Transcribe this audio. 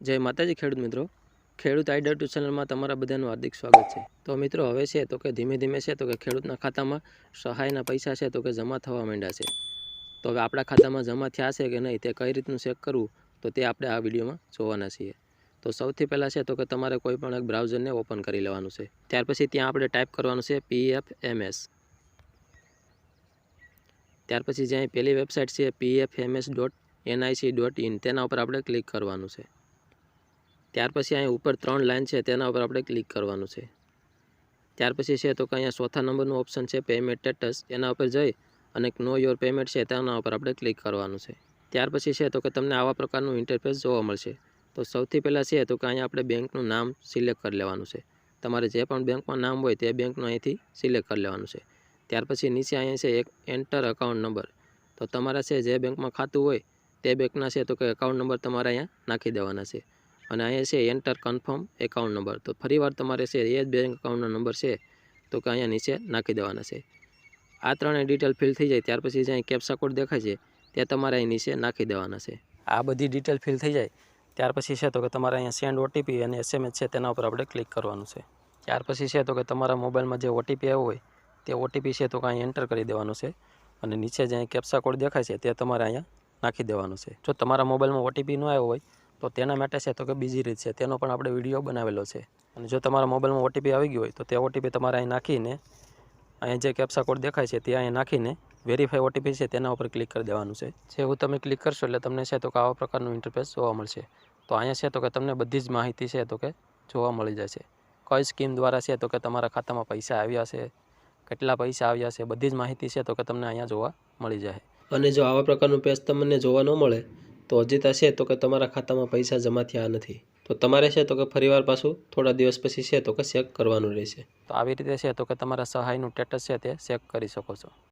જય માતાજી ખેડૂત મિત્રો. ખેડૂત આઈડર ટુ ચેનલમાં તમારા બધાનું હાર્દિક સ્વાગત છે. તો મિત્રો હવે છે તો કે ધીમે ધીમે છે તો કે ખેડૂતના ખાતામાં સહાયના પૈસા છે તો કે જમા થવા માંડ્યા છે. તો હવે આપણા ખાતામાં જમા થયા છે કે નહીં તે કઈ રીતનું ચેક કરવું તો તે આપણે આ વિડીયોમાં જોવાના છીએ. તો સૌથી પહેલાં છે તો કે તમારે કોઈ પણ એક બ્રાઉઝરને ઓપન કરી લેવાનું છે. ત્યાર પછી ત્યાં આપણે ટાઈપ કરવાનું છે પીએફ એમએસ એમ ત્યાર પછી જ્યાં પહેલી વેબસાઇટ છે PF MS dot NIC dot in તેના ઉપર આપણે ક્લિક કરવાનું છે. ત્યાર પછી અહીંયા ઉપર ત્રણ લાઇન છે, તેના ઉપર આપણે ક્લિક કરવાનું છે. ત્યાર પછી છે તો કે અહીંયા ચોથા નંબરનું ઓપ્શન છે પેમેન્ટ સ્ટેટસ એના ઉપર જઈ અને નો યોર પેમેન્ટ છે, તેના ઉપર આપણે ક્લિક કરવાનું છે. ત્યાર પછી છે તો કે તમને આવા પ્રકારનું ઇન્ટરફેસ જોવા મળશે. તો સૌથી પહેલાં છે તો કે અહીંયા આપણે બેંકનું નામ સિલેક્ટ કરી લેવાનું છે. તમારે જે પણ બેંકમાં નામ હોય તે બેંકનું અહીંથી સિલેક્ટ કરી લેવાનું છે. ત્યાર પછી નીચે અહીંયા છે એક એન્ટર અકાઉન્ટ નંબર તો તમારા છે જે બેંકમાં ખાતું હોય તે બેંકના છે તો કે એકાઉન્ટ નંબર તમારે અહીંયા નાખી દેવાના છે. અને અહીંયા છે એન્ટર કન્ફર્મ એકાઉન્ટ નંબર તો ફરીવાર તમારે છે એ જ બેંક એકાઉન્ટનો નંબર છે, તો કે અહીંયા નીચે નાખી દેવાના છે. આ ત્રણેય ડિટેલ ફિલ થઈ જાય, ત્યાર પછી જ્યાં કેપ્સા કોડ દેખાય છે તે તમારે અહીં નીચે નાખી દેવાના છે. આ બધી ડિટેલ ફિલ થઈ જાય, ત્યાર પછી છે તો કે તમારે અહીંયા સેન્ડ ઓટીપી અને એસએમએસ છે તેના ઉપર આપણે ક્લિક કરવાનું છે. ત્યાર પછી છે તો કે તમારા મોબાઈલમાં જે ઓટીપી આવ્યો હોય, તે ઓટીપી છે તો કે અહીં એન્ટર કરી દેવાનું છે. અને નીચે જ્યાં કેપ્સા કોડ દેખાય છે, તે તમારે અહીંયા નાખી દેવાનું છે. જો તમારા મોબાઈલમાં ઓટીપી ન આવ્યો હોય તો તેના માટે છે તો કે બીજી રીત છે. તેનો પણ આપણે વીડિયો બનાવેલો છે. અને જો તમારા મોબાઈલમાં ઓટીપી આવી ગયો હોય તો તે ઓટીપી તમારે અહીં નાખીને અહીંયા જે કેપ્સા કોડ દેખાય છે તે અહીં નાખીને વેરીફાઈ ઓટીપી છે તેના ઉપર ક્લિક કરી દેવાનું છે. જેવું તમે ક્લિક કરશો એટલે તમને છે તો કે આવા પ્રકારનું ઇન્ટરફેસ જોવા મળશે. તો અહીંયા છે તો કે તમને બધી જ માહિતી છે તો કે જોવા મળી જશે. કઈ સ્કીમ દ્વારા છે તો કે તમારા ખાતામાં પૈસા આવ્યા છે, કેટલા પૈસા આવ્યા છે, બધી જ માહિતી છે તો કે તમને અહીંયા જોવા મળી જાય. અને જો આવા પ્રકારનું પેજ તમને જોવા ન મળે તો હજી છે તો કે તમારા ખાતામાં પૈસા જમા થયા નથી. તો તમારે છે તો કે ફરીવાર પાછું થોડા દિવસ પછી છે તો કે ચેક કરવાનું રહેશે. તો આવી રીતે છે તો કે તમારા સહાયનું સ્ટેટસ છે તે ચેક કરી શકો છો.